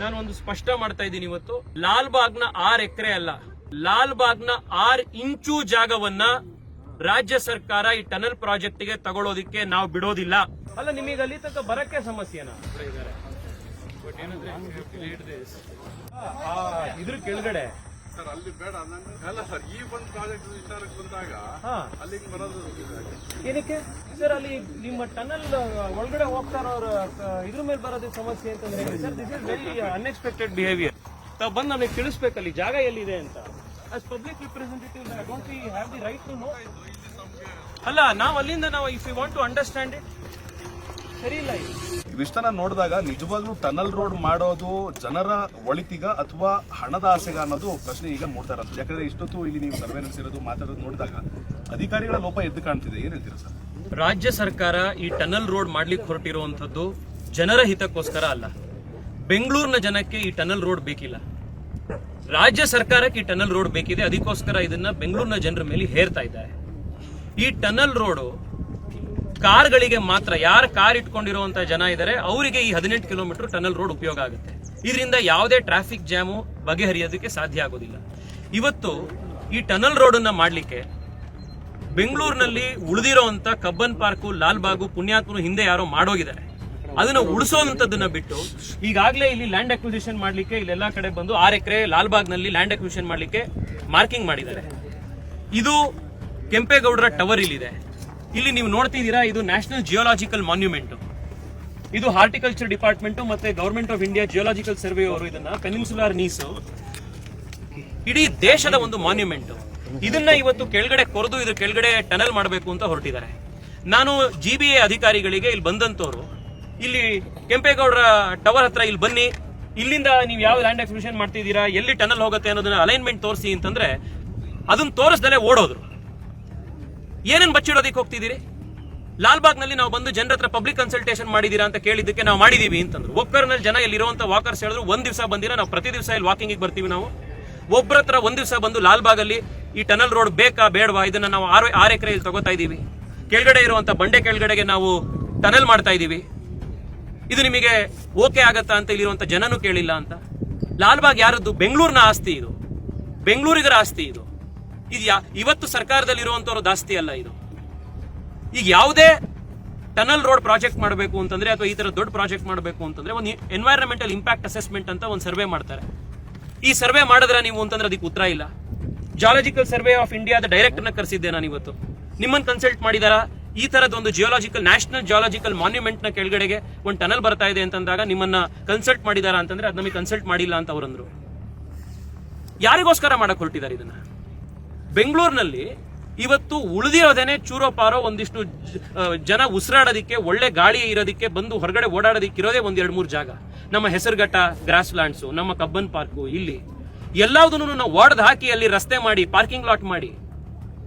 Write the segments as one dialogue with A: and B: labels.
A: ನಾನು ಒಂದು ಸ್ಪಷ್ಟ ಮಾಡ್ತಾ ಇದ್ದೀನಿ ಇವತ್ತು. ಲಾಲ್ ಬಾಗ್ನ ಆರ್ ಎಕರೆ ಅಲ್ಲ ಲಾಲ್ ಬಾಗ್ನ ಆರ್ ಇಂಚು ಜಾಗವನ್ನ ರಾಜ್ಯ ಸರ್ಕಾರ ಈ ಟನಲ್ ಪ್ರಾಜೆಕ್ಟ್ಗೆ ತಗೊಳ್ಳೋದಿಕ್ಕೆ ನಾವು ಬಿಡೋದಿಲ್ಲ. ಅಲ್ಲ ನಿಮಗೆ ಅಲ್ಲಿ ತನಕ ಬರಕ್ಕೆ ಸಮಸ್ಯೆನಾ? ಇದ್ರ ಕೆಳಗಡೆ
B: ಸರ್ ಅಲ್ಲಿ ಬೇಡ ಅಲ್ಲ ಸರ್ ಈ ಒಂದು ಪ್ರಾಜೆಕ್ಟ್ ವಿಚಾರಕ್ಕೆ ಬಂದಾಗ ಅಲ್ಲಿಗೆ ಬರೋದು
A: ಏನಕ್ಕೆ? ಸರ್ ಅಲ್ಲಿ ನಿಮ್ಮ ಟನಲ್ ಒಳಗಡೆ ಹೋಗ್ತಾ ಇರೋರು ಇದ್ರ ಮೇಲೆ ಬರೋದು ಸಮಸ್ಯೆ ಅಂತಂದ್ರೆ sir this is very unexpected behaviour ತಾವು ಬಂದು ನಮಗೆ ತಿಳಿಸ್ಬೇಕಲ್ಲಿ ಜಾಗ ಎಲ್ಲಿದೆ ಅಂತ. As public representative I don't we have the right to know ಅಲ್ಲ ನಾವು ಅಲ್ಲಿಂದ ನಾವು if you want to understand it ಸರಿ ಇಲ್ಲ ಇದು.
B: ಇವಿಷ್ಟನ್ನ ನೋಡಿದಾಗ ನಿಜವಾಗ್ಲೂ ಟನಲ್ ರೋಡ್ ಮಾಡೋದು ಜನರ ಒಳಿತಿಗ ಅಥವಾ ಹಣದ ಆಸೆಗ ಅನ್ನೋದು ಪ್ರಶ್ನೆ ಈಗ ನೋಡ್ತಾ ಇರೋದು. ಯಾಕಂದ್ರೆ ಇಷ್ಟೊತ್ತು ಇಲ್ಲಿ ನೀವು ಸರ್ವೆ ನಡೆಸಿರೋದು, ಮಾತಾಡೋದು ನೋಡಿದಾಗ ಅಧಿಕಾರಿಗಳ ಲೋಪ ಎದ್ದು ಕಾಣ್ತಿದೆ. ಏನ್ ಹೇಳ್ತೀರಾ ಸರ್?
A: ರಾಜ್ಯ ಸರ್ಕಾರ ಈ ಟನಲ್ ರೋಡ್ ಮಾಡ್ಲಿಕ್ಕೆ ಹೊರಟಿರುವಂತದ್ದು ಜನರ ಹಿತಕ್ಕೋಸ್ಕರ ಅಲ್ಲ. ಬೆಂಗಳೂರಿನ ಜನಕ್ಕೆ ಈ ಟನಲ್ ರೋಡ್ ಬೇಕಿಲ್ಲ. ರಾಜ್ಯ ಸರ್ಕಾರಕ್ಕೆ ಈ ಟನಲ್ ರೋಡ್ ಬೇಕಿದೆ. ಅದಕ್ಕೋಸ್ಕರ ಇದನ್ನ ಬೆಂಗಳೂರಿನ ಜನರ ಮೇಲೆ ಹೇರ್ತಾ ಇದ್ದಾರೆ. ಈ ಟನಲ್ ರೋಡು ಕಾರ್ಗಳಿಗೆ ಮಾತ್ರ ಯಾರು ಕಾರ್ ಇಟ್ಕೊಂಡಿರುವಂತ ಜನ ಇದ್ದಾರೆ ಅವರಿಗೆ ಈ ಹದಿನೆಂಟು ಕಿಲೋಮೀಟರ್ ಟನಲ್ ರೋಡ್ ಉಪಯೋಗ ಆಗುತ್ತೆ. ಇದರಿಂದ ಯಾವುದೇ ಟ್ರಾಫಿಕ್ ಜಾಮು ಬಗೆಹರಿಯೋದಕ್ಕೆ ಸಾಧ್ಯ ಆಗೋದಿಲ್ಲ. ಇವತ್ತು ಈ ಟನಲ್ ರೋಡ್ ಅನ್ನ ಮಾಡ್ಲಿಕ್ಕೆ ಬೆಂಗಳೂರಿನಲ್ಲಿ ಉಳಿದಿರೋಂತ ಕಬ್ಬನ್ ಪಾರ್ಕು, ಲಾಲ್ಬಾಗು ಪುಣ್ಯಾತ್ಮನು ಹಿಂದೆ ಯಾರೋ ಮಾಡೋಗಿದ್ದಾರೆ. ಅದನ್ನ ಉಳಿಸೋಂಥದ್ದನ್ನ ಬಿಟ್ಟು ಈಗಾಗಲೇ ಇಲ್ಲಿ ಲ್ಯಾಂಡ್ ಅಕ್ವಿಸಿಷನ್ ಮಾಡ್ಲಿಕ್ಕೆ ಇಲ್ಲೆಲ್ಲ ಕಡೆ ಬಂದು ಆರು ಎಕರೆ ಲಾಲ್ಬಾಗ್ನಲ್ಲಿ ಲ್ಯಾಂಡ್ ಅಕ್ವಿಸಿಷನ್ ಮಾಡಲಿಕ್ಕೆ ಮಾರ್ಕಿಂಗ್ ಮಾಡಿದ್ದಾರೆ. ಇದು ಕೆಂಪೇಗೌಡರ ಟವರ್ ಇಲ್ಲಿದೆ. ಇಲ್ಲಿ ನೀವು ನೋಡ್ತಿದ್ದೀರಾ, ಇದು ನ್ಯಾಷನಲ್ ಜಿಯೋಲಾಜಿಕಲ್ ಮಾನ್ಯುಮೆಂಟ್ ಇದು ಹಾರ್ಟಿಕಲ್ಚರ್ ಡಿಪಾರ್ಟ್ಮೆಂಟ್ ಮತ್ತೆ government of India geological survey ಅವರು ಇದನ್ನ ಪೆನಿನ್ಸುಲಾರ್ ನೀಸು ಇಡೀ ದೇಶದ ಒಂದು ಮಾನ್ಯುಮೆಂಟ್ ಇದನ್ನ ಇವತ್ತು ಕೆಳಗಡೆ ಕೊರೆದು ಇದ್ರ ಕೆಳಗಡೆ ಟನಲ್ ಮಾಡಬೇಕು ಅಂತ ಹೊರಟಿದ್ದಾರೆ. ನಾನು ಜಿ ಬಿ ಎ ಅಧಿಕಾರಿಗಳಿಗೆ ಇಲ್ಲಿ ಬಂದಂತವ್ರು, ಇಲ್ಲಿ ಕೆಂಪೇಗೌಡರ ಟವರ್ ಹತ್ರ ಇಲ್ಲಿ ಬನ್ನಿ. ಇಲ್ಲಿಂದ ನೀವು ಯಾವ ಲ್ಯಾಂಡ್ ಎಕ್ಸಿಬಿಷನ್ ಮಾಡ್ತಿದ್ದೀರಾ, ಎಲ್ಲಿ ಟನಲ್ ಹೋಗುತ್ತೆ ಅನ್ನೋದನ್ನ ಅಲೈನ್ಮೆಂಟ್ ತೋರಿಸಿ ಅಂತಂದ್ರೆ, ಅದನ್ನ ತೋರಿಸ್ದಲೇ ಓಡೋದ್ರು. ಏನನ್ ಬಚ್ಚಿಡೋದಕ್ಕೆ ಹೋಗ್ತಿದ್ದೀರಿ? ಲಾಲ್ಬಾಗ್ನಲ್ಲಿ ನಾವು ಬಂದು ಜನರ ಹತ್ರ ಪಬ್ಲಿಕ್ ಕನ್ಸಲ್ಟೇಷನ್ ಮಾಡಿದೀರಾ ಅಂತ ಕೇಳಿದ್ದಕ್ಕೆ ನಾವು ಮಾಡಿದೀವಿ ಅಂತಂದ್ರು. ಒಕ್ಕರ್ನಲ್ಲಿ ಜನ ಇಲ್ಲಿರುವಂತ ವಾಕರ್ಸ್ ಹೇಳಿದ್ರು, ಒಂದ್ ದಿವಸ ಬಂದಿರ, ನಾವು ಪ್ರತಿ ದಿವಸ ಇಲ್ಲಿ ವಾಕಿಂಗ್ ಬರ್ತೀವಿ ನಾವು. ಒಬ್ಬರ ಹತ್ರ ಒಂದ್ ದಿವಸ ಬಂದು ಲಾಲ್ಬಾಗಲ್ಲಿ ಈ ಟನಲ್ ರೋಡ್ ಬೇಕಾ ಬೇಡವಾ, ಇದನ್ನ ನಾವು ಆರು ಆರು ಎಕರೆ ಇಲ್ಲಿ ತಗೋತಾ ಇದೀವಿ. ಕೆಳಗಡೆ ಇರುವಂತ ಬಂಡೆ ಕೆಳಗಡೆಗೆ ನಾವು ಟನಲ್ ಮಾಡ್ತಾ ಇದೀವಿ. ಇದು ನಿಮಗೆ ಓಕೆ ಆಗತ್ತಾ ಅಂತ ಇಲ್ಲಿರುವಂತ ಜನನು ಕೇಳಿಲ್ಲ ಅಂತ. ಲಾಲ್ಬಾಗ್ ಯಾರದ್ದು? ಬೆಂಗಳೂರಿನ ಆಸ್ತಿ ಇದು. ಬೆಂಗಳೂರಿಗರ ಆಸ್ತಿ ಇದು. ಇದು ಯಾ- ಇವತ್ತು ಸರ್ಕಾರದಲ್ಲಿ ಇರುವಂತವ್ರ ದಾಸ್ತಿ ಅಲ್ಲ ಇದು. ಈಗ ಯಾವುದೇ ಟನಲ್ ರೋಡ್ ಪ್ರಾಜೆಕ್ಟ್ ಮಾಡಬೇಕು ಅಂತಂದ್ರೆ ಅಥವಾ ಈ ತರ ದೊಡ್ಡ ಪ್ರಾಜೆಕ್ಟ್ ಮಾಡಬೇಕು ಅಂತಂದ್ರೆ ಒಂದು ಎನ್ವೈರನ್ಮೆಂಟಲ್ ಇಂಪ್ಯಾಕ್ಟ್ ಅಸೆಸ್ಮೆಂಟ್ ಅಂತ ಒಂದು ಸರ್ವೆ ಮಾಡ್ತಾರೆ. ಈ ಸರ್ವೆ ಮಾಡಿದ್ರೆ ನೀವು ಅಂತಂದ್ರೆ ಅದಕ್ಕೆ ಉತ್ತರ ಇಲ್ಲ. ಜಾಲಜಿಕಲ್ ಸರ್ವೆ ಆಫ್ ಇಂಡಿಯಾದ ಡೈರೆಕ್ಟರ್ನ ಕರೆಸಿದ್ದೆ ನಾನು ಇವತ್ತು. ನಿಮ್ಮನ್ನ ಕನ್ಸಲ್ಟ್ ಮಾಡಿದಾರ? ಈ ತರದ ಒಂದು ಜಿಯೋಲಾಜಿಕಲ್ ನ್ಯಾಷನಲ್ ಜಿಯಾಲಜಿಕಲ್ ಮಾನ್ಯುಮೆಂಟ್ನ ಕೆಳಗಡೆಗೆ ಒಂದು ಟನಲ್ ಬರ್ತಾ ಇದೆ ಅಂತಂದಾಗ ನಿಮ್ಮನ್ನ ಕನ್ಸಲ್ಟ್ ಮಾಡಿದಾರ ಅಂತಂದ್ರೆ ಅದ್ ನಮಗೆ ಕನ್ಸಲ್ಟ್ ಮಾಡಿಲ್ಲ ಅಂತ ಅವರಂದ್ರು ಯಾರಿಗೋಸ್ಕರ ಮಾಡಕ್ ಹೊರಟಿದ್ದಾರೆ ಇದನ್ನ? ಬೆಂಗಳೂರಿನಲ್ಲಿ ಇವತ್ತು ಉಳಿದಿರೋದೇನೆ ಚೂರೋ ಪಾರೋ ಒಂದಿಷ್ಟು ಜನ ಉಸಿರಾಡೋದಿಕ್ಕೆ, ಒಳ್ಳೆ ಗಾಳಿ ಇರೋದಿಕ್ಕೆ ಬಂದು ಹೊರಗಡೆ ಓಡಾಡೋದಿಕ್ಕೆ ಇರೋದೇ ಒಂದ್ ಎರಡು ಮೂರು ಜಾಗ. ನಮ್ಮ ಹೆಸರುಘಟ್ಟ ಗ್ರಾಸ್ ಲ್ಯಾಂಡ್ಸು ನಮ್ಮ ಕಬ್ಬನ್ ಪಾರ್ಕು ಇಲ್ಲಿ. ಎಲ್ಲದನ್ನು ನಾವು ವಾರ್ಡ್ ಹಾಕಿ ಅಲ್ಲಿ ರಸ್ತೆ ಮಾಡಿ ಪಾರ್ಕಿಂಗ್ ಲಾಟ್ ಮಾಡಿ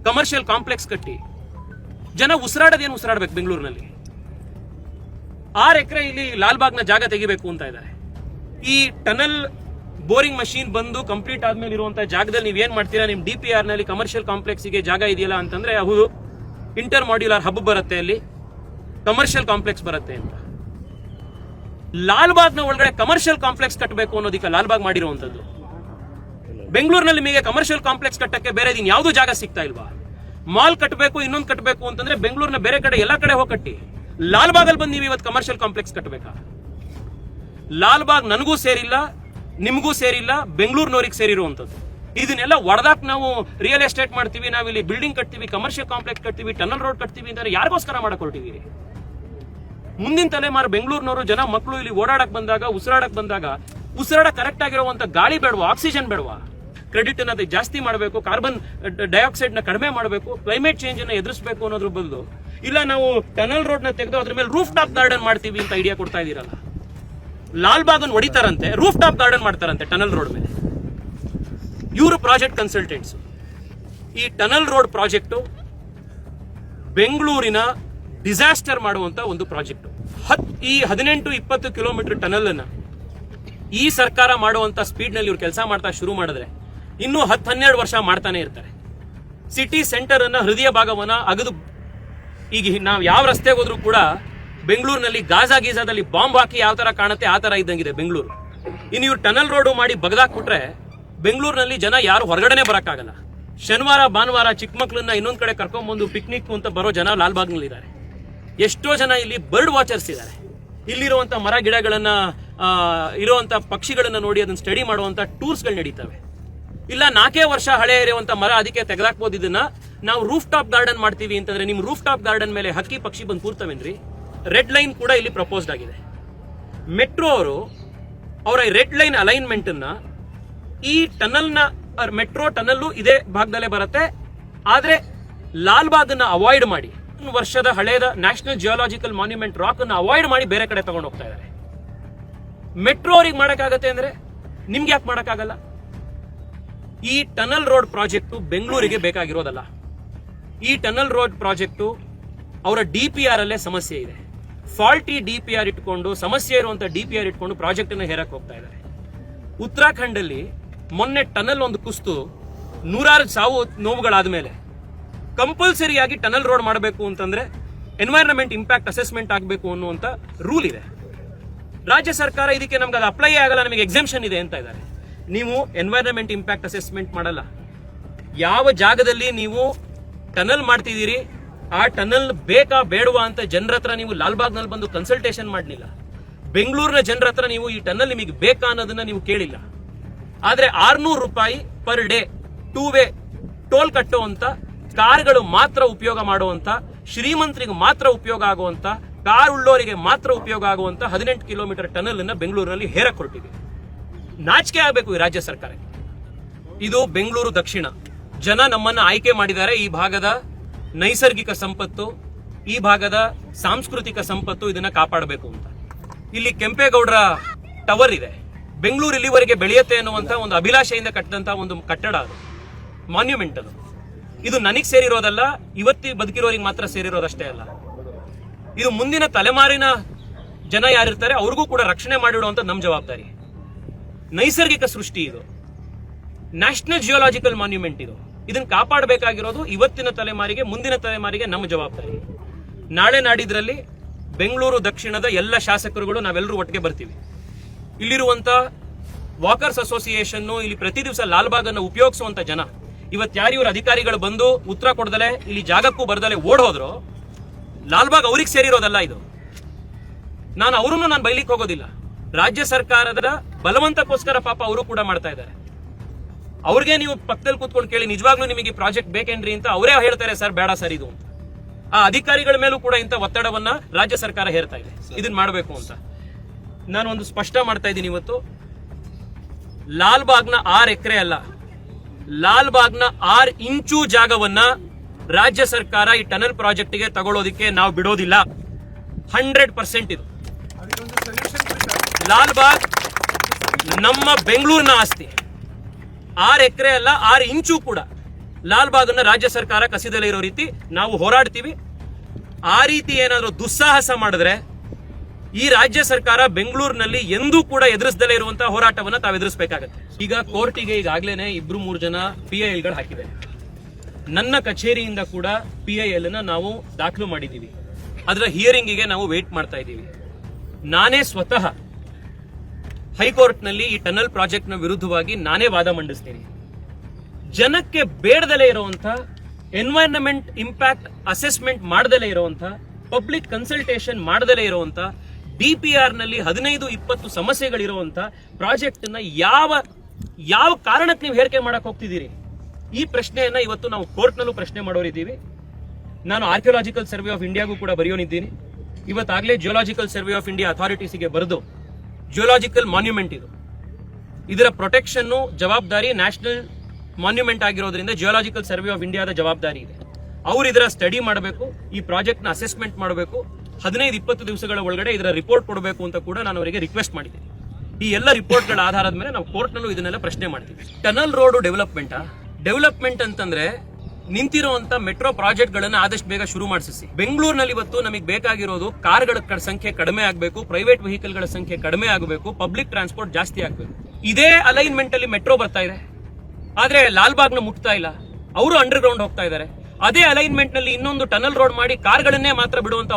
A: ಕಮರ್ಷಿಯಲ್ ಕಾಂಪ್ಲೆಕ್ಸ್ ಕಟ್ಟಿ. ಜನ ಉಸಿರಾಡೋದೇನು ಉಸಿರಾಡ್ಬೇಕು ಬೆಂಗಳೂರಿನಲ್ಲಿ? ಆರು ಎಕರೆ ಇಲ್ಲಿ ಲಾಲ್ಬಾಗ್ನ ಜಾಗ ತೆಗಿಬೇಕು ಅಂತ ಇದ್ದಾರೆ ಈ ಟನಲ್ ಬೋರಿಂಗ್ ಮಷೀನ್ ಬಂದು ಕಂಪ್ಲೀಟ್ ಆದ್ಮೇಲೆ ಇರುವಂತ ಜಾಗದಲ್ಲಿ ನೀವು ಏನ್ ಮಾಡ್ತೀರಾ? ನಿಮ್ ಡಿ ಪಿ ಆರ್ನಲ್ಲಿ ಕಮರ್ಷಿಯಲ್ ಕಾಂಪ್ಲೆಕ್ಸ್ಗೆ ಜಾಗ ಇದೆಯಲ್ಲ ಅಂತಂದ್ರೆ ಹೌದು. ಇಂಟರ್ ಮಾಡ್ಯುಲರ್ ಹಬ್ ಬರುತ್ತೆ ಅಲ್ಲಿ. ಕಮರ್ಷಿಯಲ್ ಕಾಂಪ್ಲೆಕ್ಸ್ ಬರುತ್ತೆ ಅಂತ. ಲಾಲ್ಬಾಗ್ನ ಒಳಗಡೆ ಕಮರ್ಷಿಯಲ್ ಕಾಂಪ್ಲೆಕ್ಸ್ ಕಟ್ಟಬೇಕು ಅನ್ನೋದಕ್ಕೆ ಲಾಲ್ಬಾಗ್ ಮಾಡಿರುವಂತದ್ದು. ಬೆಂಗಳೂರಿನಲ್ಲಿ ನಿಮಗೆ ಕಮರ್ಷಿಯಲ್ ಕಾಂಪ್ಲೆಕ್ಸ್ ಕಟ್ಟಕ್ಕೆ ಬೇರೆ ದಿನ ಯಾವ್ದು ಜಾಗ ಸಿಗ್ತಾ ಇಲ್ವಾ? ಮಾಲ್ ಕಟ್ಟಬೇಕು ಇನ್ನೊಂದು ಕಟ್ಟಬೇಕು ಅಂತಂದ್ರೆ ಬೆಂಗಳೂರಿನ ಬೇರೆ ಕಡೆ ಎಲ್ಲ ಕಡೆ ಹೋಗಿ ಕಟ್ಟಿ ಲಾಲ್ಬಾಗಲ್ಲಿ ಬಂದು ನೀವು ಇವತ್ತು ಕಮರ್ಷಿಯಲ್ ಕಾಂಪ್ಲೆಕ್ಸ್ ಕಟ್ಟಬೇಕಾ ಲಾಲ್ಬಾಗ್ ನನಗೂ ಸೇರಿಲ್ಲ ನಿಮಗೂ ಸೇರಿಲ್ಲ, ಬೆಂಗಳೂರಿನವ್ರಿಗೆ ಸೇರಿರುವಂಥದ್ದು. ಇದನ್ನೆಲ್ಲ ಒಡೆದಾಕ್ ನಾವು ರಿಯಲ್ ಎಸ್ಟೇಟ್ ಮಾಡ್ತೀವಿ ನಾವು ಇಲ್ಲಿ ಬಿಲ್ಡಿಂಗ್ ಕಟ್ತೀವಿ ಕಮರ್ಷಿಯಲ್ ಕಾಂಪ್ಲೆಕ್ಸ್ ಕಟ್ತೀವಿ ಟನಲ್ ರೋಡ್ ಕಟ್ತೀವಿ ಅಂದ್ರೆ ಯಾರಿಗೋಸ್ಕರ ಮಾಡಿಕೊಳ್ತೀವಿ? ಮುಂದಿನ ತಲೆಮಾರು ಬೆಂಗಳೂರಿನವರು, ಜನ ಮಕ್ಕಳು ಇಲ್ಲಿ ಓಡಾಡಕ್ ಬಂದಾಗ, ಉಸಿರಾಡಕ್ ಬಂದಾಗ ಉಸಿರಾಡ ಕರೆಕ್ಟ್ ಆಗಿರುವಂತ ಗಾಳಿ ಬೇಡವಾ ಆಕ್ಸಿಜನ್ ಬೇಡವಾ? ಕ್ರೆಡಿಟ್ ಅನ್ನೋದು ಜಾಸ್ತಿ ಮಾಡಬೇಕು ಕಾರ್ಬನ್ ಡೈಆಕ್ಸೈಡ್ನ ಕಡಿಮೆ ಮಾಡಬೇಕು ಕ್ಲೈಮೇಟ್ ಚೇಂಜ್ ಅನ್ನ ಎದುರಿಸಬೇಕು ಅನ್ನೋದ್ರ ಬದಲು. ಇಲ್ಲ ನಾವು ಟನಲ್ ರೋಡ್ನ ತೆಗೆದು ಅದ್ರ ಮೇಲೆ ರೂಫ್ ಟಾಪ್ ಗಾರ್ಡನ್ ಮಾಡ್ತೀವಿ ಅಂತ ಐಡಿಯಾ ಕೊಡ್ತಾ ಇದೀರಲ್ಲ. ಲಾಲ್ಬಾಗ್ ಅನ್ನು ಹೊಡಿತಾರಂತೆ ರೂಫ್ ಟಾಪ್ ಗಾರ್ಡನ್ ಮಾಡ್ತಾರಂತೆ ಟನಲ್ ರೋಡ್ ಮೇಲೆ. ಇವರು ಪ್ರಾಜೆಕ್ಟ್ ಕನ್ಸಲ್ಟೆಂಟ್ಸ್ ಈ ಟನಲ್ ರೋಡ್ ಪ್ರಾಜೆಕ್ಟು ಬೆಂಗಳೂರಿನ ಡಿಸಾಸ್ಟರ್ ಮಾಡುವಂತ ಒಂದು ಪ್ರಾಜೆಕ್ಟ್ ಹತ್, ಈ ಹದಿನೆಂಟು, ಇಪ್ಪತ್ತು ಕಿಲೋಮೀಟರ್ ಟನಲ್ ಅನ್ನ ಈ ಸರ್ಕಾರ ಮಾಡುವಂತ ಸ್ಪೀಡ್ನಲ್ಲಿ ಇವ್ರು ಕೆಲಸ ಮಾಡ್ತಾ ಶುರು ಮಾಡಿದ್ರೆ ಇನ್ನೂ ಹತ್ತು ಹನ್ನೆರಡು ವರ್ಷ ಮಾಡ್ತಾನೆ ಇರ್ತಾರೆ. ಸಿಟಿ ಸೆಂಟರ್ ಅನ್ನ ಹೃದಯ ಭಾಗವನ್ನ ಅಗದು, ಈಗ ನಾವು ಯಾವ ರಸ್ತೆಗೆ ಹೋದ್ರೂ ಕೂಡ ಬೆಂಗಳೂರಿನಲ್ಲಿ ಗಾಜಾ ಗೀಜಾದಲ್ಲಿ ಬಾಂಬ್ ಹಾಕಿ ಯಾವ ತರ ಕಾಣುತ್ತೆ ಆ ತರ ಇದ್ದಂಗಿದೆ ಬೆಂಗಳೂರು. ಇನ್ನು ಇವ್ರು ಟನಲ್ ರೋಡ್ ಮಾಡಿ ಬಗದಾಕ್ಬಿಟ್ರೆ ಬೆಂಗಳೂರಿನಲ್ಲಿ ಜನ ಯಾರು ಹೊರಗಡೆನೆ ಬರಕ್ಕಾಗಲ್ಲ. ಶನಿವಾರ, ಭಾನುವಾರ ಚಿಕ್ಕ ಮಕ್ಕಳನ್ನ ಇನ್ನೊಂದ್ ಕಡೆ ಕರ್ಕೊಂಡ್ಬಂದು ಪಿಕ್ನಿಕ್ ಅಂತ ಬರೋ ಜನ ಲಾಲ್ಬಾಗ್ನಲ್ಲಿ ಇದ್ದಾರೆ ಎಷ್ಟೋ ಜನ ಇಲ್ಲಿ ಬರ್ಡ್ ವಾಚರ್ಸ್ ಇದ್ದಾರೆ. ಇಲ್ಲಿರುವಂತ ಮರ ಗಿಡಗಳನ್ನ ಇರುವಂತ ಪಕ್ಷಿಗಳನ್ನ ನೋಡಿ ಅದನ್ನ ಸ್ಟಡಿ ಮಾಡುವಂತ ಟೂರ್ಸ್ಗಳು ನಡೀತವೆ. ಇಲ್ಲ, ನಾಲ್ಕೇ ವರ್ಷ ಹಳೆ ಇರುವಂತ ಮರ ಅದಕ್ಕೆ ತೆಗೆದಾಕ್ಬೋದು ಇದನ್ನ. ನಾವು ರೂಫ್ ಟಾಪ್ ಗಾರ್ಡನ್ ಮಾಡ್ತೀವಿ ಅಂತಂದ್ರೆ ನಿಮ್ ರೂಫ್ ಟಾಪ್ ಗಾರ್ಡನ್ ಮೇಲೆ ಹಕ್ಕಿ ಪಕ್ಷಿ ಬಂದು ಕೂರ್ತವೇನ್ರಿ? ರೆಡ್ ಲೈನ್ ಕೂಡ ಇಲ್ಲಿ ಪ್ರಪೋಸ್ಡ್ ಆಗಿದೆ. ಮೆಟ್ರೋ ಅವರು ಅವರ ರೆಡ್ ಲೈನ್ ಅಲೈನ್ಮೆಂಟ್ ಅನ್ನ ಈ ಟನಲ್ನ ಮೆಟ್ರೋ ಟನಲ್ಲು ಇದೇ ಭಾಗದಲ್ಲೇ ಬರುತ್ತೆ. ಆದ್ರೆ ಲಾಲ್ ಅನ್ನ ಅವಾಯ್ಡ್ ಮಾಡಿ ವರ್ಷದ ಹಳೆಯದ ನ್ಯಾಷನಲ್ ಜಿಯಾಲಜಿಕಲ್ ಮಾನ್ಯುಮೆಂಟ್ ರಾಕ್ ಅನ್ನ ಅವಾಯ್ಡ್ ಮಾಡಿ ಬೇರೆ ಕಡೆ ತಗೊಂಡು ಹೋಗ್ತಾ ಇದ್ದಾರೆ ಮೆಟ್ರೋ ಅವ್ರಿಗೆ ಮಾಡೋಕ್ಕಾಗತ್ತೆ ಅಂದ್ರೆ ನಿಮ್ಗೆ ಯಾಕೆ ಮಾಡೋಕ್ಕಾಗಲ್ಲ? ಈ ಟನಲ್ ರೋಡ್ ಪ್ರಾಜೆಕ್ಟು ಬೆಂಗಳೂರಿಗೆ ಬೇಕಾಗಿರೋದಲ್ಲ. ಈ ಟನಲ್ ರೋಡ್ ಪ್ರಾಜೆಕ್ಟು ಅವರ ಡಿ ಪಿ ಆರ್ ಅಲ್ಲೇ ಸಮಸ್ಯೆ ಇದೆ. ಫಾಲ್ಟಿ ಡಿ ಪಿ ಆರ್ ಇಟ್ಕೊಂಡು, ಸಮಸ್ಯೆ ಇರುವಂತ ಡಿ ಪಿ ಆರ್ ಇಟ್ಕೊಂಡು ಪ್ರಾಜೆಕ್ಟ್ ಅನ್ನು ಹೇರಕ್ ಹೋಗ್ತಾ ಇದ್ದಾರೆ. ಉತ್ತರಾಖಂಡ್ ಅಲ್ಲಿ ಮೊನ್ನೆ ಟನಲ್ ಒಂದು ಕುಸ್ತು ನೂರಾರು ಸಾವು ನೋವುಗಳಾದ್ಮೇಲೆ ಕಂಪಲ್ಸರಿಯಾಗಿ ಟನಲ್ ರೋಡ್ ಮಾಡಬೇಕು ಅಂತಂದ್ರೆ ಎನ್ವೈರನ್ಮೆಂಟ್ ಇಂಪ್ಯಾಕ್ಟ್ ಅಸೆಸ್ಮೆಂಟ್ ಆಗಬೇಕು ಅನ್ನುವಂತ ರೂಲ್ ಇದೆ. ರಾಜ್ಯ ಸರ್ಕಾರ ಇದಕ್ಕೆ ನಮ್ಗೆ ಅದು ಅಪ್ಲೈ ಆಗಲ್ಲ, ನಮಗೆ ಎಕ್ಸೆಂಪ್ಷನ್ ಇದೆ ಅಂತ ಇದ್ದಾರೆ. ನೀವು ಎನ್ವೈರನ್ಮೆಂಟ್ ಇಂಪ್ಯಾಕ್ಟ್ ಅಸೆಸ್ಮೆಂಟ್ ಮಾಡಲ್ಲ. ಯಾವ ಜಾಗದಲ್ಲಿ ನೀವು ಟನಲ್ ಮಾಡ್ತಿದ್ದೀರಿ ಆ ಟನಲ್ ಬೇಕಾ ಬೇಡವಾ ಅಂತ ಜನರ ಹತ್ರ ನೀವು ಲಾಲ್ಬಾಗ್ನಲ್ಲಿ ಬಂದು ಕನ್ಸಲ್ಟೇಷನ್ ಮಾಡಲಿಲ್ಲ. ಬೆಂಗಳೂರಿನ ಜನರ ಹತ್ರ ನೀವು ಈ ಟನಲ್ ನಿಮಗೆ ಬೇಕಾ ಅನ್ನೋದನ್ನ ನೀವು ಕೇಳಿಲ್ಲ. ಆದ್ರೆ ಆರ್ನೂರು ರೂಪಾಯಿ per day two way toll ಕಟ್ಟುವಂತ, ಕಾರ್ಗಳು ಮಾತ್ರ ಉಪಯೋಗ ಮಾಡುವಂತ, ಶ್ರೀಮಂತರಿಗೆ ಮಾತ್ರ ಉಪಯೋಗ ಆಗುವಂತ, ಕಾರ್ ಉಳ್ಳೋರಿಗೆ ಮಾತ್ರ ಉಪಯೋಗ ಆಗುವಂತ ಹದಿನೆಂಟು ಕಿಲೋಮೀಟರ್ ಟನಲ್ ಅನ್ನ ಬೆಂಗಳೂರಿನಲ್ಲಿ ಹೇರಕ್ ನಾಚಿಕೆ ಆಗಬೇಕು ಈ ರಾಜ್ಯ ಸರ್ಕಾರಕ್ಕೆ. ಇದು ಬೆಂಗಳೂರು ದಕ್ಷಿಣ. ಜನ ನಮ್ಮನ್ನ ಆಯ್ಕೆ ಮಾಡಿದ್ದಾರೆ ಈ ಭಾಗದ ನೈಸರ್ಗಿಕ ಸಂಪತ್ತು, ಈ ಭಾಗದ ಸಾಂಸ್ಕೃತಿಕ ಸಂಪತ್ತು ಇದನ್ನ ಕಾಪಾಡಬೇಕು ಅಂತ. ಇಲ್ಲಿ ಕೆಂಪೇಗೌಡರ ಟವರ್ ಇದೆ. ಬೆಂಗಳೂರು ಇಲ್ಲಿವರೆಗೆ ಬೆಳೆಯುತ್ತೆ ಅನ್ನುವಂತ ಒಂದು ಅಭಿಲಾಷೆಯಿಂದ ಕಟ್ಟಿದಂಥ ಒಂದು ಕಟ್ಟಡ ಅದು. ಮಾನ್ಯುಮೆಂಟ್ ಅದು. ಇದು ನನಗೆ ಸೇರಿರೋದಲ್ಲ, ಇವತ್ತಿ ಬದುಕಿರೋರಿಗೆ ಮಾತ್ರ ಸೇರಿರೋದಷ್ಟೇ ಅಲ್ಲ. ಇದು ಮುಂದಿನ ತಲೆಮಾರಿನ ಜನ ಯಾರಿರ್ತಾರೆ, ಅವ್ರಿಗೂ ಕೂಡ ರಕ್ಷಣೆ ಮಾಡಿಡುವಂತ ನಮ್ಮ ಜವಾಬ್ದಾರಿ. ನೈಸರ್ಗಿಕ ಸೃಷ್ಟಿ ಇದು. ನ್ಯಾಷನಲ್ ಜಿಯೋಲಾಜಿಕಲ್ ಮಾನ್ಯುಮೆಂಟ್ ಇದು. ಇದನ್ನ ಕಾಪಾಡಬೇಕಾಗಿರೋದು ಇವತ್ತಿನ ತಲೆಮಾರಿಗೆ, ಮುಂದಿನ ತಲೆಮಾರಿಗೆ ನಮ್ಮ ಜವಾಬ್ದಾರಿ. ನಾಳೆ ನಾಡಿದ್ರಲ್ಲಿ ಬೆಂಗಳೂರು ದಕ್ಷಿಣದ ಎಲ್ಲ ಶಾಸಕರುಗಳು ನಾವೆಲ್ಲರೂ ಒಟ್ಟಿಗೆ ಬರ್ತೀವಿ. ಇಲ್ಲಿರುವಂತ ವಾಕರ್ಸ್ ಅಸೋಸಿಯೇಷನ್ ಇಲ್ಲಿ ಪ್ರತಿ ದಿವಸ ಲಾಲ್ಬಾಗ್ ಅನ್ನು ಉಪಯೋಗಿಸುವಂತ ಜನ, ಇವತ್ತು ಯಾರಿವ್ರ ಅಧಿಕಾರಿಗಳು ಬಂದು ಉತ್ತರ ಕೊಡದಲೆ, ಇಲ್ಲಿ ಜಾಗಕ್ಕೂ ಬರ್ದಲೆ ಓಡ್ ಲಾಲ್ಬಾಗ್ ಅವ್ರಿಗೆ ಸೇರಿರೋದಲ್ಲ ಇದು. ನಾನು ಅವರನ್ನು ನಾನು ಬೈಲಿಕ್ಕೆ ಹೋಗೋದಿಲ್ಲ. ರಾಜ್ಯ ಸರ್ಕಾರದ ಬಲವಂತಕ್ಕೋಸ್ಕರ ಪಾಪ ಅವರು ಕೂಡ ಮಾಡ್ತಾ ಇದ್ದಾರೆ. ಅವ್ರಿಗೆ ನೀವು ಪಕ್ಕದಲ್ಲಿ ಕೂತ್ಕೊಂಡು ಕೇಳಿ ನಿಜವಾಗ್ಲೂ ನಿಮಗೆ ಪ್ರಾಜೆಕ್ಟ್ ಬೇಕೇನ್ರಿ ಅಂತ ಅವರೇ ಹೇಳ್ತಾರೆ ಸರ್ ಬೇಡ ಸರ್ ಇದು ಅಂತ. ಆ ಅಧಿಕಾರಿಗಳ ಮೇಲೂ ಕೂಡ ಇಂಥ ಒತ್ತಡವನ್ನ ರಾಜ್ಯ ಸರ್ಕಾರ ಹೇರ್ತಾ ಇದೆ. ಇದನ್ನ ಮಾಡಬೇಕು ಅಂತ. ನಾನು ಒಂದು ಸ್ಪಷ್ಟ ಮಾಡ್ತಾ ಇದ್ದೀನಿ ಇವತ್ತು. ಲಾಲ್ ಬಾಗ್ನ ಆರ್ ಎಕರೆ ಅಲ್ಲ ಲಾಲ್ ಬಾಗ್ನ ಆರ್ ಇಂಚು ಜಾಗವನ್ನ ರಾಜ್ಯ ಸರ್ಕಾರ ಈ ಟನಲ್ ಪ್ರಾಜೆಕ್ಟ್ಗೆ ತಗೊಳ್ಳೋದಿಕ್ಕೆ ನಾವು ಬಿಡೋದಿಲ್ಲ. ಹಂಡ್ರೆಡ್ ಪರ್ಸೆಂಟ್ ಇದು. ಲಾಲ್ ಬಾಗ್ ನಮ್ಮ ಬೆಂಗಳೂರಿನ ಆಸ್ತಿ. ಆರು ಎಕರೆ ಅಲ್ಲ, ಆರು ಇಂಚು ಕೂಡ. ಅನ್ನ ರಾಜ್ಯ ಸರ್ಕಾರ ಕಸಿದಲ್ಲಿ ಇರೋ ರೀತಿ ನಾವು ಹೋರಾಡ್ತೀವಿ. ಆ ರೀತಿ ಏನಾದರೂ ದುಸ್ಸಾಹಸ ಮಾಡಿದ್ರೆ ಈ ರಾಜ್ಯ ಸರ್ಕಾರ ಬೆಂಗಳೂರಿನಲ್ಲಿ ಎಂದೂ ಕೂಡ ಎದುರಿಸದಲ್ಲೇ ಇರುವಂತಹ ಹೋರಾಟವನ್ನು ತಾವು ಎದುರಿಸಬೇಕಾಗತ್ತೆ. ಈಗ ಕೋರ್ಟಿಗೆ ಈಗಾಗಲೇ ಇಬ್ರು ಮೂರು ಜನ ಪಿ ಐ ಎಲ್ಗಳು ಹಾಕಿದೆ ನನ್ನ ಕಚೇರಿಯಿಂದ ಕೂಡ ಪಿ ಐ ಎಲ್ ನಾವು ದಾಖಲು ಮಾಡಿದ್ದೀವಿ. ಅದರ ಹಿಯರಿಂಗಿಗೆ ನಾವು ವೇಟ್ ಮಾಡ್ತಾ ಇದ್ದೀವಿ. ನಾನೇ ಸ್ವತಃ ಹೈಕೋರ್ಟ್ನಲ್ಲಿ ಈ ಟನಲ್ ಪ್ರಾಜೆಕ್ಟ್ನ ವಿರುದ್ಧವಾಗಿ ನಾನೇ ವಾದ ಮಂಡಿಸ್ತೀನಿ. ಜನಕ್ಕೆ ಬೇಡದಲೇ ಇರುವಂತ ಎನ್ವೈರನ್ಮೆಂಟ್ ಇಂಪ್ಯಾಕ್ಟ್ ಅಸೆಸ್ಮೆಂಟ್ ಮಾಡದಲೇ ಇರುವಂತ ಪಬ್ಲಿಕ್ ಕನ್ಸಲ್ಟೇಷನ್ ಮಾಡದಲೇ ಇರುವಂತ ಡಿ ಪಿ ಆರ್ನಲ್ಲಿ ಹದಿನೈದು ಇಪ್ಪತ್ತು ಸಮಸ್ಯೆಗಳಿರುವಂತ ಪ್ರಾಜೆಕ್ಟ್ನ ಯಾವ ಯಾವ ಕಾರಣಕ್ಕೆ ನೀವು ಹೇರಿಕೆ ಮಾಡಕ್ ಹೋಗ್ತಿದ್ದೀರಿ? ಈ ಪ್ರಶ್ನೆಯನ್ನ ಇವತ್ತು ನಾವು ಕೋರ್ಟ್ನಲ್ಲೂ ಪ್ರಶ್ನೆ ಮಾಡೋರಿದ್ದೀವಿ ನಾನು ಆರ್ಕಿಯೋಲಾಜಿಕಲ್ ಸರ್ವೆ ಆಫ್ ಇಂಡಿಯಾಗೂ ಕೂಡ ಬರೆಯೋನಿದ್ದೀನಿ. ಇವತ್ತಾಗಲೇ ಜಿಯೋಲಾಜಿಕಲ್ ಸರ್ವೆ ಆಫ್ ಇಂಡಿಯಾ ಅಥಾರಿಟೀಸಿಗೆ ಬರೆದು ಜಿಯೋಲಾಜಿಕಲ್ ಮಾನ್ಯುಮೆಂಟ್ ಇದು. ಇದರ ಪ್ರೊಟೆಕ್ಷನ್ ಜವಾಬ್ದಾರಿ ನ್ಯಾಷನಲ್ ಮಾನ್ಯುಮೆಂಟ್ ಆಗಿರೋದ್ರಿಂದ ಜಿಯೋಲಾಜಿಕಲ್ ಸರ್ವೆ ಆಫ್ ಇಂಡಿಯಾದ ಜವಾಬ್ದಾರಿ ಇದೆ. ಅವರು ಇದರ ಸ್ಟಡಿ ಮಾಡಬೇಕು, ಈ ಪ್ರಾಜೆಕ್ಟ್ನ ಅಸೆಸ್ಮೆಂಟ್ ಮಾಡಬೇಕು, ಹದಿನೈದು, ಇಪ್ಪತ್ತು ದಿವಸಗಳ ಒಳಗಡೆ ಇದರ ರಿಪೋರ್ಟ್ ಕೊಡಬೇಕು ಅಂತ ಕೂಡ ನಾನು ಅವರಿಗೆ ರಿಕ್ವೆಸ್ಟ್ ಮಾಡಿದ್ದೀನಿ. ಈ ಎಲ್ಲ ರಿಪೋರ್ಟ್ಗಳ ಆಧಾರದ ಮೇಲೆ ನಾವು ಕೋರ್ಟ್ನಲ್ಲೂ ಇದನ್ನೆಲ್ಲ ಪ್ರಶ್ನೆ ಮಾಡ್ತೀವಿ. ಟನಲ್ ರೋಡ್ ಡೆವಲಪ್ಮೆಂಟ್ ಡೆವಲಪ್ಮೆಂಟ್ ಅಂತಂದ್ರೆ ನಿಂತಿರುವಂತ ಮೆಟ್ರೋ ಪ್ರಾಜೆಕ್ಟ್ ಗಳನ್ನ ಆದಷ್ಟು ಬೇಗ ಶುರು ಮಾಡಿಸಿ ಬೆಂಗಳೂರಿನಲ್ಲಿ ಇವತ್ತು ನಮಗೆ ಬೇಕಾಗಿರೋದು ಕಾರ್ಗಳ ಸಂಖ್ಯೆ ಕಡಿಮೆ ಆಗಬೇಕು ಪ್ರೈವೇಟ್ ವೆಹಿಕಲ್ಗಳ ಸಂಖ್ಯೆ ಕಡಿಮೆ ಆಗಬೇಕು ಪಬ್ಲಿಕ್ ಟ್ರಾನ್ಸ್ಪೋರ್ಟ್ ಜಾಸ್ತಿ ಆಗಬೇಕು. ಇದೇ ಅಲೈನ್ಮೆಂಟ್ ಅಲ್ಲಿ ಮೆಟ್ರೋ ಬರ್ತಾ ಇದೆ. ಆದ್ರೆ ಲಾಲ್ಬಾಗ್ನ ಮುಟ್ತಾ ಇಲ್ಲ. ಅವರು ಅಂಡರ್ ಗ್ರೌಂಡ್ ಹೋಗ್ತಾ ಇದ್ದಾರೆ ಅದೇ ಅಲೈನ್ಮೆಂಟ್ನಲ್ಲಿ ಇನ್ನೊಂದು ಟನಲ್ ರೋಡ್ ಮಾಡಿ ಕಾರ್ಗಳನ್ನೇ ಮಾತ್ರ ಬಿಡುವಂತ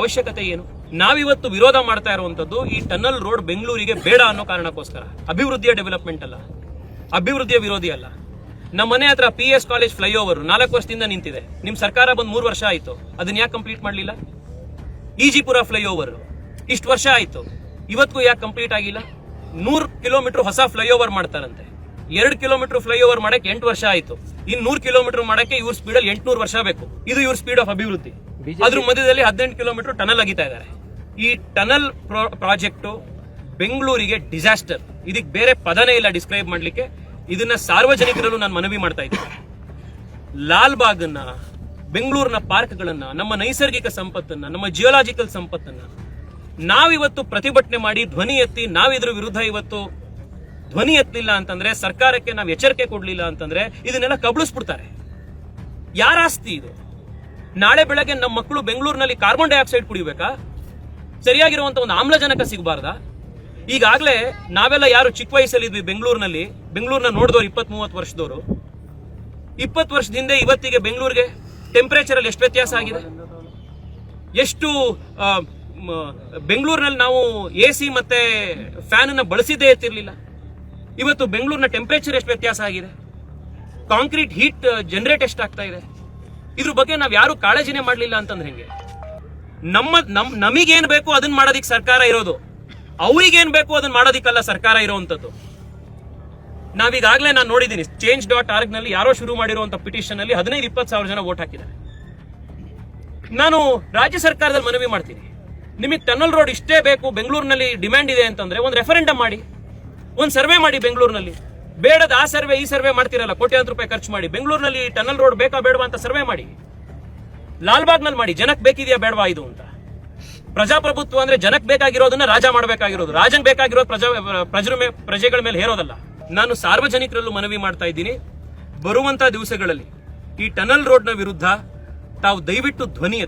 A: ಅವಶ್ಯಕತೆ ಏನು? ನಾವಿವತ್ತು ವಿರೋಧ ಮಾಡ್ತಾ ಇರುವಂತದ್ದು ಈ ಟನಲ್ ರೋಡ್ ಬೆಂಗಳೂರಿಗೆ ಬೇಡ ಅನ್ನೋ ಕಾರಣಕ್ಕೋಸ್ಕರ. ಅಭಿವೃದ್ಧಿಯ ಡೆವಲಪ್ಮೆಂಟ್ ಅಲ್ಲ. ಅಭಿವೃದ್ಧಿಯ ವಿರೋಧಿ ಅಲ್ಲ. ನಮ್ಮ ಮನೆ ಹತ್ರ ಪಿ ಎಸ್ ಕಾಲೇಜ್ ಫ್ಲೈಓವರ್ ನಾಲ್ಕು ವರ್ಷದಿಂದ ನಿಂತಿದೆ. ನಿಮ್ ಸರ್ಕಾರ ಬಂದ್ ಮೂರು ವರ್ಷ ಆಯ್ತು. ಅದನ್ನ ಯಾಕೆ ಕಂಪ್ಲೀಟ್ ಮಾಡಲಿಲ್ಲ? ಈಜಿಪುರ ಫ್ಲೈಓವರ್ ಇಷ್ಟು ವರ್ಷ ಆಯ್ತು. ಇವತ್ತಿಗೂ ಯಾಕೆ ಕಂಪ್ಲೀಟ್ ಆಗಿಲ್ಲ? ನೂರು ಕಿಲೋಮೀಟರ್ ಹೊಸ ಫ್ಲೈಓವರ್ ಮಾಡ್ತಾರಂತೆ. ಎರಡು ಕಿಲೋಮೀಟರ್ ಫ್ಲೈಓವರ್ ಮಾಡಕ್ಕೆ ಎಂಟು ವರ್ಷ ಆಯ್ತು. ಇನ್ ನೂರು ಕಿಲೋಮೀಟರ್ ಮಾಡಕ್ಕೆ ಇವ್ರ ಸ್ಪೀಡಲ್ಲಿ ಎಂಟುನೂರು ವರ್ಷ ಬೇಕು. ಇದು ಇವ್ರ ಸ್ಪೀಡ್ ಆಫ್ ಅಭಿವೃದ್ಧಿ. ಅದ್ರ ಮಧ್ಯದಲ್ಲಿ ಹದಿನೆಂಟು ಕಿಲೋಮೀಟರ್ ಟನಲ್ ಅಗಿತಾ ಇದ್ದಾರೆ ಈ ಟನಲ್ ಪ್ರಾಜೆಕ್ಟ್ ಬೆಂಗಳೂರಿಗೆ ಡಿಸಾಸ್ಟರ್ ಇದಕ್ಕೆ ಬೇರೆ ಪದನೇ ಇಲ್ಲ ಡಿಸ್ಕ್ರೈಬ್ ಮಾಡ್ಲಿಕ್ಕೆ. ಇದನ್ನ ಸಾರ್ವಜನಿಕರಲ್ಲೂ ನಾನು ಮನವಿ ಮಾಡ್ತಾ ಇದ್ದೀನಿ. ಅನ್ನ ಬೆಂಗಳೂರಿನ ಪಾರ್ಕ್ಗಳನ್ನ, ನಮ್ಮ ನೈಸರ್ಗಿಕ ಸಂಪತ್ತನ್ನ, ನಮ್ಮ ಜಿಯೋಲಾಜಿಕಲ್ ಸಂಪತ್ತನ್ನ ನಾವಿವತ್ತು ಪ್ರತಿಭಟನೆ ಮಾಡಿ ಧ್ವನಿ ಎತ್ತಿ ನಾವಿದ್ರ ವಿರುದ್ಧ ಇವತ್ತು ಧ್ವನಿ ಎತ್ತಲಿಲ್ಲ ಅಂತಂದ್ರೆ, ಸರ್ಕಾರಕ್ಕೆ ನಾವು ಎಚ್ಚರಿಕೆ ಕೊಡ್ಲಿಲ್ಲ ಅಂತಂದ್ರೆ ಇದನ್ನೆಲ್ಲ ಕಬಳಿಸ್ಬಿಡ್ತಾರೆ. ಯಾರ ಆಸ್ತಿ ಇದು? ನಾಳೆ ಬೆಳಗ್ಗೆ ನಮ್ಮ ಮಕ್ಕಳು ಬೆಂಗಳೂರಿನಲ್ಲಿ ಕಾರ್ಬನ್ ಡೈಆಕ್ಸೈಡ್ ಕುಡಿಬೇಕಾ? ಸರಿಯಾಗಿರುವಂತ ಒಂದು ಆಮ್ಲಜನಕ ಸಿಗಬಾರ್ದಾ? ಈಗಾಗಲೇ ನಾವೆಲ್ಲ ಯಾರು ಚಿಕ್ಕ ವಯಸ್ಸಲ್ಲಿ ಇದ್ವಿ ಬೆಂಗಳೂರಿನಲ್ಲಿ, ಬೆಂಗಳೂರಿನ ನೋಡಿದವರು ಇಪ್ಪತ್ತ್ ಮೂವತ್ತು ವರ್ಷದವರು. ಇಪ್ಪತ್ತು ವರ್ಷದಿಂದ ಇವತ್ತಿಗೆ ಬೆಂಗಳೂರಿಗೆ ಟೆಂಪರೇಚರ್ ಅಲ್ಲಿ ಎಷ್ಟು ವ್ಯತ್ಯಾಸ ಆಗಿದೆ? ಎಷ್ಟು ಬೆಂಗಳೂರಿನಲ್ಲಿ ನಾವು ಎ ಸಿ ಮತ್ತು ಫ್ಯಾನನ್ನು ಬಳಸಿದ್ದೇ ಇರ್ತಿರ್ಲಿಲ್ಲ. ಇವತ್ತು ಬೆಂಗಳೂರಿನ ಟೆಂಪರೇಚರ್ ಎಷ್ಟು ವ್ಯತ್ಯಾಸ ಆಗಿದೆ? ಕಾಂಕ್ರೀಟ್ ಹೀಟ್ ಜನರೇಟ್ ಎಷ್ಟಾಗ್ತಾ ಇದೆ? ಇದ್ರ ಬಗ್ಗೆ ನಾವು ಯಾರು ಕಾಳಜಿನೇ ಮಾಡಲಿಲ್ಲ ಅಂತಂದ್ರೆ ಹೆಂಗೆ? ನಮ್ಮ, ನಮ್, ನಮಗೇನು ಬೇಕೋ ಅದನ್ನ ಮಾಡೋದಿಕ್ಕೆ ಸರ್ಕಾರ ಇರೋದು. ಅವ್ರಿಗೇನ್ ಬೇಕು ಅದನ್ನ ಮಾಡೋದಿಕ್ಕಲ್ಲ ಸರ್ಕಾರ ಇರುವಂತದ್ದು ನಾವೀಗಾಗಲೇ ನಾನು ನೋಡಿದ್ದೀನಿ ಚೇಂಜ್ ಡಾಟ್ ಆರ್ಗ್ನಲ್ಲಿ ಯಾರೋ ಶುರು ಮಾಡಿರುವಂತ ಪಿಟಿಷನ್ ಅಲ್ಲಿ ಹದಿನೈದು, ಇಪ್ಪತ್ತು ಸಾವಿರ ಜನ ವೋಟ್ ಹಾಕಿದ್ದಾರೆ. ನಾನು ರಾಜ್ಯ ಸರ್ಕಾರದಲ್ಲಿ ಮನವಿ ಮಾಡ್ತೀನಿ. ನಿಮಗೆ ಟನಲ್ ರೋಡ್ ಇಷ್ಟೇ ಬೇಕು, ಬೆಂಗಳೂರಿನಲ್ಲಿ ಡಿಮ್ಯಾಂಡ್ ಇದೆ ಅಂತಂದ್ರೆ ಒಂದು ರೆಫರೆಂಡಮ್ ಮಾಡಿ, ಒಂದು ಸರ್ವೆ ಮಾಡಿ ಬೆಂಗಳೂರಿನಲ್ಲಿ. ಬೇಡದ ಆ ಸರ್ವೆ ಈ ಸರ್ವೆ ಮಾಡ್ತಿರಲ್ಲ, ಕೋಟ್ಯಾಂತರ ರೂಪಾಯಿ ಖರ್ಚು ಮಾಡಿ, ಬೆಂಗಳೂರಿನಲ್ಲಿ ಟನಲ್ ರೋಡ್ ಬೇಕಾ ಬೇಡವಾ ಅಂತ ಸರ್ವೆ ಮಾಡಿ. ಲಾಲ್ಬಾಗ್ನಲ್ಲಿ ಮಾಡಿ, ಜನಕ್ಕೆ ಬೇಕಿದೆಯಾ ಬೇಡವಾ ಇದು ಅಂತ. ಪ್ರಜಾಪ್ರಭುತ್ವ ಅಂದ್ರೆ ಜನಕ್ಕೆ ಬೇಕಾಗಿರೋದನ್ನ ರಾಜ ಮಾಡಬೇಕಾಗಿರೋದು. ರಾಜನ್ ಬೇಕಾಗಿರೋದು ಪ್ರಜಾ, ಪ್ರಜರ ಪ್ರಜೆಗಳ ಮೇಲೆ ಹೇರೋದಲ್ಲ. ನಾನು ಸಾರ್ವಜನಿಕರಲ್ಲೂ ಮನವಿ ಮಾಡ್ತಾ ಇದ್ದೀನಿ. ಬರುವಂತ ದಿವಸಗಳಲ್ಲಿ ಈ ಟನಲ್ ರೋಡ್ನ ವಿರುದ್ಧ ತಾವು ದಯವಿಟ್ಟು ಧ್ವನಿ